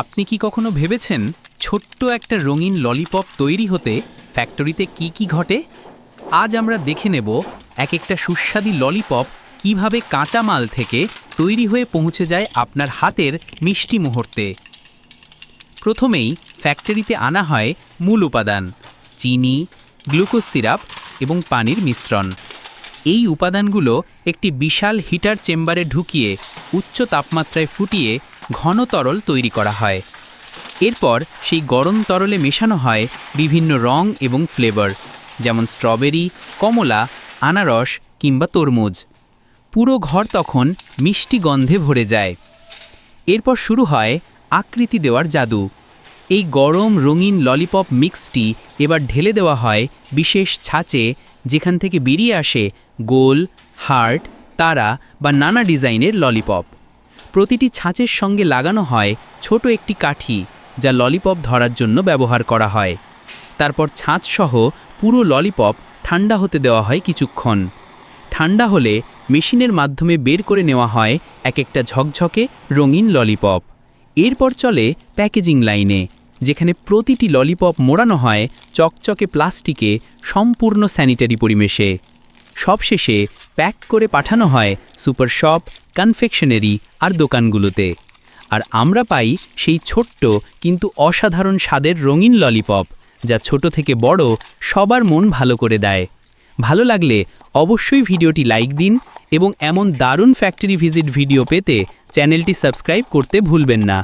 আপনি কি কখনো ভেবেছেন ছোট্ট একটা রঙিন ললিপপ তৈরি হতে ফ্যাক্টরিতে কি কি ঘটে? আজ আমরা দেখে নেব এক একটা সুস্বাদী ললিপপ কীভাবে কাঁচা মাল থেকে তৈরি হয়ে পৌঁছে যায় আপনার হাতের মিষ্টি মুহূর্তে। প্রথমেই ফ্যাক্টরিতে আনা হয় মূল উপাদান, চিনি, গ্লুকোজ সিরাপ এবং পানির মিশ্রণ। এই উপাদানগুলো একটি বিশাল হিটার চেম্বারে ঢুকিয়ে উচ্চ তাপমাত্রায় ফুটিয়ে ঘন তরল তৈরি করা হয়। এরপর সেই গরম তরলে মেশানো হয় বিভিন্ন রং এবং ফ্লেভার যেমন স্ট্রবেরি কমলা, আনারস কিংবা তরমুজ। পুরো ঘর তখন মিষ্টি গন্ধে ভরে যায়। এরপর শুরু হয় আকৃতি দেওয়ার জাদু। এই গরম রঙিন ললিপপ মিক্সটি এবার ঢেলে দেওয়া হয় বিশেষ ছাঁচে, যেখান থেকে বেরিয়ে আসে গোল, হার্ট, তারা বা নানা ডিজাইনের ললিপপ প্রতিটি ছাঁচের সঙ্গে লাগানো হয় ছোট একটি কাঠি, যা ললিপপ ধরার জন্য ব্যবহার করা হয়। তারপর ছাঁচসহ পুরো ললিপপ ঠান্ডা হতে দেওয়া হয় কিছুক্ষণ। ঠান্ডা হলে মেশিনের মাধ্যমে বের করে নেওয়া হয় এক একটা ঝকঝকে রঙিন ললিপপ। এরপর চলে প্যাকেজিং লাইনে, যেখানে প্রতিটি ললিপপ মোড়ানো হয় চকচকে প্লাস্টিকে সম্পূর্ণ স্যানিটারি পরিবেশে। সবশেষে প্যাক করে পাঠানো হয় সুপার শপ কনফেকশনারি আর দোকানগুলোতে। আর আমরা পাই সেই ছোট্ট কিন্তু অসাধারণ স্বাদের রঙিন ললিপপ, যা ছোট থেকে বড় সবার মন ভালো করে দেয়। ভালো লাগলে অবশ্যই ভিডিওটি লাইক দিন এবং এমন দারুণ ফ্যাক্টরি ভিজিট ভিডিও পেতে চ্যানেলটি সাবস্ক্রাইব করতে ভুলবেন না।